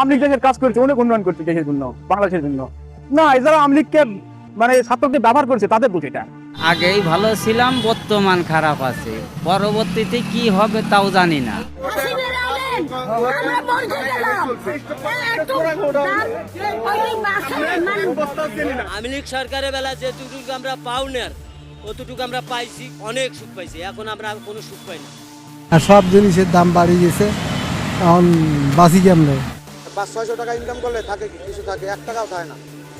আমলিগ দেশের কাজ করছে অনেক উন্নয়ন করছে দেশের জন্য বাংলাদেশের জন্য। না যারা আমলিগকে মানে ছাত্রদের ব্যবহার করছে তাদের এটা। আগেই ভালো ছিলাম বর্তমান খারাপ আছে। পরবর্তীতে কি হবে তাও জানি না। মানে লীগ সরকারের বেলা যেটুকু আমরা অতটুকু আমরা পাইছি অনেক সুখ পাইছি। এখন আমরা আর কোনো সুখ পাই না। আর সব জিনিসের দাম বাড়িয়ে গেছে। এখন বাঁচি কেমনে? পাঁচ ছয়শো টাকা ইনকাম করলে থাকে কি? কিছু থাকে এক টাকাও থাকে না।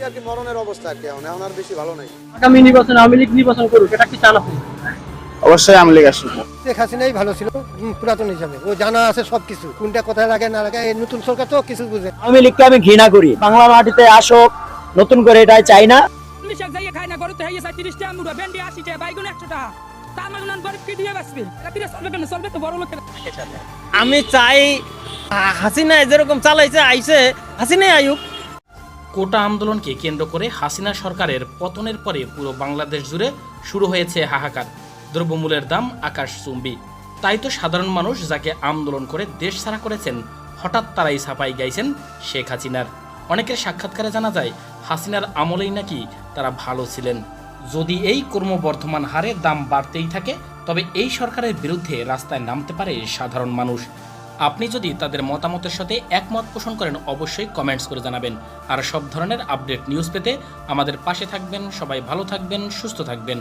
আর কি মরণের অবস্থা আর কি এখন? এখন আর বেশি ভালো নাই। আগামী নির্বাচন আওয়ামী লীগ নির্বাচন করুক এটা কি চান আপনি অবশ্যই আমলিগ আসবে শেখ হাসিনাই ভালো ছিল পুরাতন হিসাবে। ও জানা আছে সব কিছু কোনটা কোথায় লাগে না লাগে এই নতুন সরকার তো কিছু বুঝে আওয়ামী লীগকে আমি ঘৃণা করি। বাংলা মাটিতে আসক নতুন করে এটাই চাই না। পুলিশ এক জায়গায় খায় না গরু তো হাইয়ে তিরিশ টাকা মুড়া ভেন্ডি আশি টাকা বাইগুন একশো টাকা মানে আমি চাই হাসিনা যেরকম চালাইছে আইছে। হাসিনাই আয়ুক কোটা আন্দোলনকে কেন্দ্র করে হাসিনা সরকারের পতনের পরে পুরো বাংলাদেশ জুড়ে শুরু হয়েছে হাহাকার। দ্রব্যমূল্যের দাম আকাশ চুম্বি। তাই তো সাধারণ মানুষ যাকে আন্দোলন করে দেশ ছাড়া করেছেন হঠাৎ তারাই ছাপাই গাইছেন শেখ হাসিনার। অনেকের সাক্ষাৎকারে জানা যায় হাসিনার আমলেই নাকি তারা ভালো ছিলেন। যদি এই ক্রমবর্ধমান হারে দাম বাড়তেই থাকে, তবে এই সরকারের বিরুদ্ধে রাস্তায় নামতে পারে সাধারণ মানুষ। আপনি যদি তাদের মতামতের সাথে একমত পোষণ করেন, অবশ্যই কমেন্টস করে জানাবেন। আর সব ধরনের আপডেট নিউজ পেতে আমাদের পাশে থাকবেন। সবাই ভালো থাকবেন, সুস্থ থাকবেন।